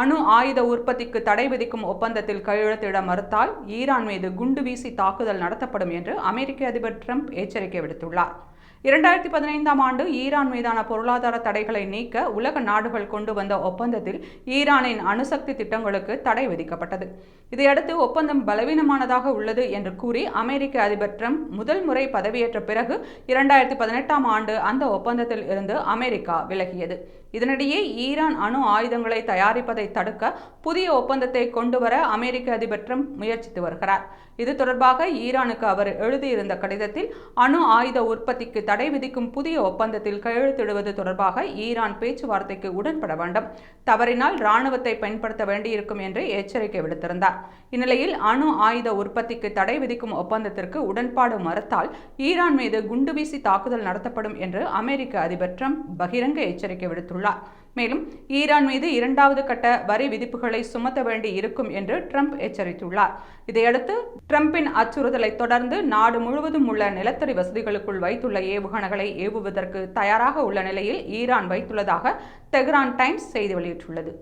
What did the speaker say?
அணு ஆயுத உற்பத்திக்கு தடை விதிக்கும் ஒப்பந்தத்தில் கையெழுத்திட மறுத்தால் ஈரான் மீது குண்டு வீசி தாக்குதல் நடத்தப்படும் என்று அமெரிக்க அதிபர் ட்ரம்ப் எச்சரிக்கை விடுத்துள்ளார். இரண்டாயிரத்தி பதினைந்தாம் ஆண்டு ஈரான் மீதான பொருளாதார தடைகளை நீக்க உலக நாடுகள் கொண்டு வந்த ஒப்பந்தத்தில் ஈரானின் அணுசக்தி திட்டங்களுக்கு தடை விதிக்கப்பட்டது. இதையடுத்து ஒப்பந்தம் பலவீனமானதாக உள்ளது என்று கூறி அமெரிக்க அதிபர் ட்ரம்ப் முதல் முறை பதவியேற்ற பிறகு இரண்டாயிரத்தி பதினெட்டாம் ஆண்டு அந்த ஒப்பந்தத்தில் இருந்து அமெரிக்கா விலகியது. இதனிடையே ஈரான் அணு ஆயுதங்களை தயாரிப்பதை தடுக்க புதிய ஒப்பந்தத்தை கொண்டுவர அமெரிக்க அதிபர் ட்ரம்ப் முயற்சித்து வருகிறார். இது தொடர்பாக ஈரானுக்கு அவர் எழுதியிருந்த கடிதத்தில் அணு ஆயுத உற்பத்திக்கு தடை விதிக்கும் புதிய ஒப்பந்தத்தில் கையெழுத்திடுவது தொடர்பாக ஈரான் பேச்சுவார்த்தைக்கு உடன்பட வேண்டும். தவறினால் ராணுவத்தை பயன்படுத்த வேண்டியிருக்கும் என்று எச்சரிக்கை விடுத்திருந்தார். இந்நிலையில் அணு ஆயுத உற்பத்திக்கு தடை விதிக்கும் ஒப்பந்தத்திற்கு உடன்பாடு மறுத்தால் ஈரான் மீது குண்டுவீசி தாக்குதல் நடத்தப்படும் என்று அமெரிக்க அதிபர் ட்ரம்ப் பகிரங்க எச்சரிக்கை விடுத்துள்ளார். மேலும் ஈரான் மீது இரண்டாவது கட்ட வரி விதிப்புகளை சுமத்த வேண்டி இருக்கும் என்று ட்ரம்ப் எச்சரித்துள்ளார். இதையடுத்து ட்ரம்பின் அச்சுறுத்தலை தொடர்ந்து நாடு முழுவதும் உள்ள நிலத்தடி வசதிகளுக்குள் வைத்துள்ள ஏவுகணைகளை ஏவுவதற்கு தயாராக உள்ள நிலையில் ஈரான் வைத்துள்ளதாக தெஹ்ரான் டைம்ஸ் செய்தி வெளியிட்டுள்ளது.